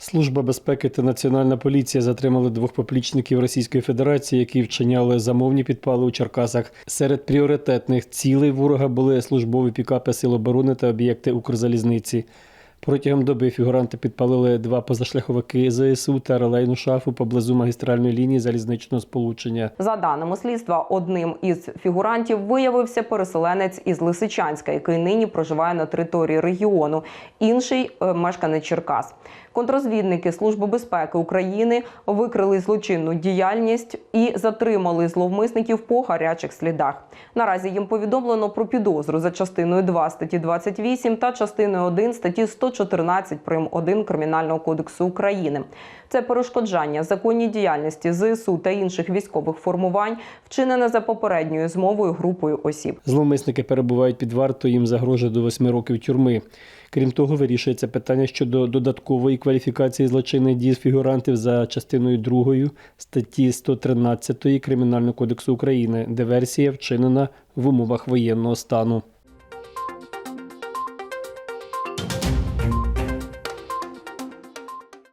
Служба безпеки та Національна поліція затримали двох поплічників Російської Федерації, які вчиняли замовні підпали у Черкасах. Серед пріоритетних цілей ворога були службові пікапи Сил оборони та об'єкти Укрзалізниці. Протягом доби фігуранти підпалили два позашляховики ЗСУ та релейну шафу поблизу магістральної лінії залізничного сполучення. За даними слідства, одним із фігурантів виявився переселенець із Лисичанська, який нині проживає на території регіону. Інший е, мешканець Черкас. Контрозвідники Служби безпеки України викрили злочинну діяльність і затримали зловмисників по гарячих слідах. Наразі їм повідомлено про підозру за частиною 2 статті 28 та частиною 1 статті 114 прим. 1 Кримінального кодексу України. Це перешкоджання законній діяльності ЗСУ та інших військових формувань, вчинене за попередньою змовою групою осіб. Зловмисники перебувають під вартою, їм загрожує до восьми років тюрми. Крім того, вирішується питання щодо додаткової кваліфікації злочинних дій фігурантів за частиною 2 статті 113 Кримінального кодексу України, диверсія вчинена в умовах воєнного стану.